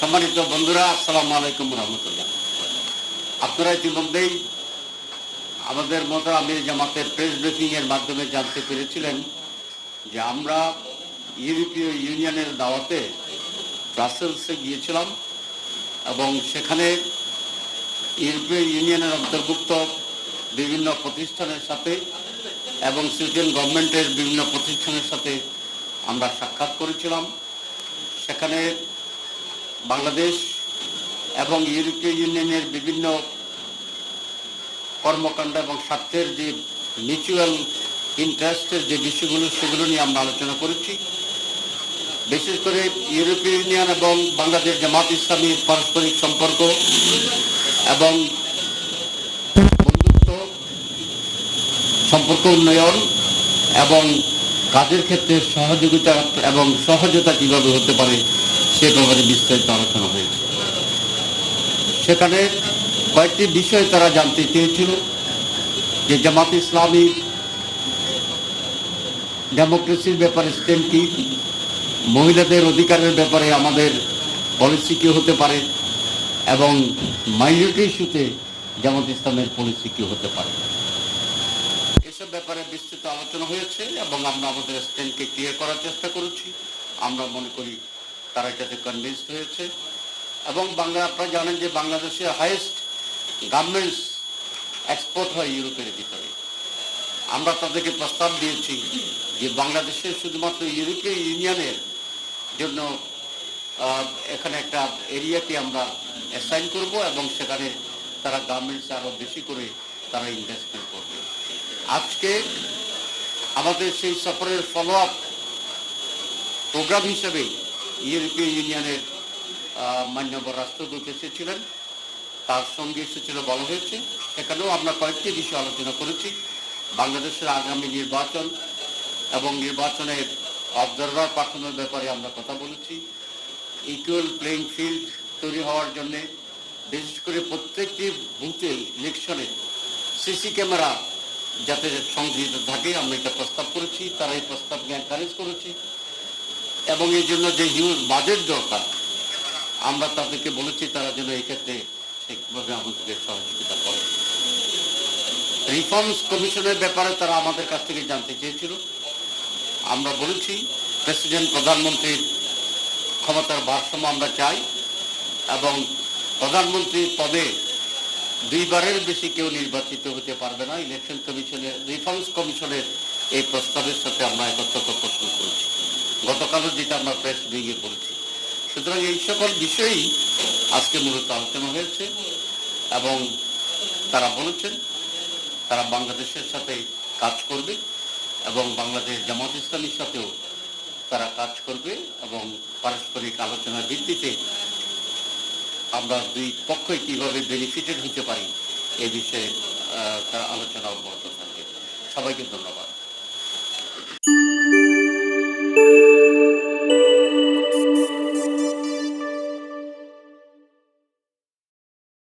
সম্মানিত বন্ধুরা, আসসালামু আলাইকুম রহমতুল্লাহ। আপনারা ইতিমধ্যেই আমাদের মতো আমির জামাতের প্রেস ব্রিফিং এর মাধ্যমে জানতে পেরেছিলেন যে আমরা ইউরোপীয় ইউনিয়নের দাওয়াতে ব্রাসেলসে গিয়েছিলাম এবং সেখানে ইউরোপীয় ইউনিয়নের অন্তর্ভুক্ত বিভিন্ন প্রতিষ্ঠানের সাথে এবং সুইডেন গভর্নমেন্টের বিভিন্ন প্রতিষ্ঠানের সাথে আমরা সাক্ষাৎ করেছিলাম। সেখানে বাংলাদেশ এবং ইউরোপীয় ইউনিয়নের বিভিন্ন কর্মকাণ্ড এবং স্বার্থের যে মিউচুয়াল ইন্টারেস্টের যে বিষয়গুলো, সেগুলো নিয়ে আমরা আলোচনা করেছি। বিশেষ করে ইউরোপীয় ইউনিয়ন এবং বাংলাদেশ জামাত ইসলামীর পারস্পরিক সম্পর্ক এবং বন্ধুত্ব, সম্পর্ক উন্নয়ন এবং কাজের ক্ষেত্রে সহযোগিতা এবং সহজতা কীভাবে হতে পারে সে ব্যাপারে বিস্তারিত আলোচনা হয়েছে সেখানে কয়েকটি বিষয় তারা জানতে চেয়েছিল, যে জামাত ইসলামী ডেমোক্রেসির ব্যাপারে স্ট্যান্ড কি, মহিলাদের অধিকারের ব্যাপারে আমাদের পলিসি কি হতে পারে, এবং মাইনরিটি ইস্যুতে জামাত ইসলামের পলিসি কি হতে পারে। এসব ব্যাপারে বিস্তৃত আলোচনা হয়েছে, এবং আমরা আমাদের স্ট্যান্ডকে ক্লিয়ার করার চেষ্টা করেছি। আমরা মনে করি তারা এটাতে কনভিন্সড হয়েছে। এবং বাংলা, আপনারা জানেন যে বাংলাদেশে হাইয়েস্ট গার্মেন্টস এক্সপোর্ট হয় ইউরোপের ভিতরে। আমরা তাদেরকে প্রস্তাব দিয়েছি যে বাংলাদেশের শুধুমাত্র ইউরোপীয় ইউনিয়নের জন্য এখানে একটা এরিয়াকে আমরা অ্যাসাইন করব এবং সেখানে তারা গার্মেন্টস আরও বেশি করে তারা ইনভেস্টমেন্ট করবে। আজকে আমাদের সেই সফরের ফলো আপ প্রোগ্রাম হিসেবে ইউরোপীয় ইউনিয়নের মান্যবর রাষ্ট্রদূত এসেছিলেন। তার সঙ্গে এসেছিল বলা হয়েছে। সেখানেও আমরা কয়েকটি বিষয় আলোচনা করেছি। বাংলাদেশের আগামী নির্বাচন এবং নির্বাচনের অবজারভার পাঠানোর ব্যাপারে আমরা কথা বলেছি। ইকুয়াল প্লেইং ফিল্ড তৈরি হওয়ার জন্য, বিশেষ করে প্রত্যেকটি বুথে ইলেকশনে সিসি ক্যামেরা যাতে সংযোজিত থাকে, আমরা এটা প্রস্তাব করেছি, তারা এই প্রস্তাবকে এনকারেজ করেছি। এবং এই জন্য যে হিউজ বাজেট দরকার, আমরা তাদেরকে বলেছি তারা যেন এই ক্ষেত্রে ঠিকভাবে আমাদেরকে সহযোগিতা করে। রিফর্মস কমিশনের ব্যাপারে তারা আমাদের কাছ থেকে জানতে চেয়েছিল। আমরা বলেছি, প্রেসিডেন্ট, প্রধানমন্ত্রীর ক্ষমতার ভারসাম্য আমরা চাই এবং প্রধানমন্ত্রীর পদে দুইবারের বেশি কেউ নির্বাচিত হতে পারবে না। ইলেকশন কমিশনের, রিফর্মস কমিশনের এই প্রস্তাবের সাথে আমরা একত্রতা প্রশ্ন করেছি। গতকালও যেটা আমরা প্রেস ব্রিগে বলেছি সুতরাং এই সকল বিষয়েই আজকে মূলত আলোচনা হয়েছে এবং তারা বলেছেন তারা বাংলাদেশের সাথে কাজ করবে এবং বাংলাদেশ জামাত ইসলামীর সাথেও তারা কাজ করবে এবং পারস্পরিক আলোচনার ভিত্তিতে আমরা দুই পক্ষই কীভাবে বেনিফিটেড হতে পারি এ বিষয়ে তারা আলোচনা অব্যাহত থাকবে। সবাইকে ধন্যবাদ।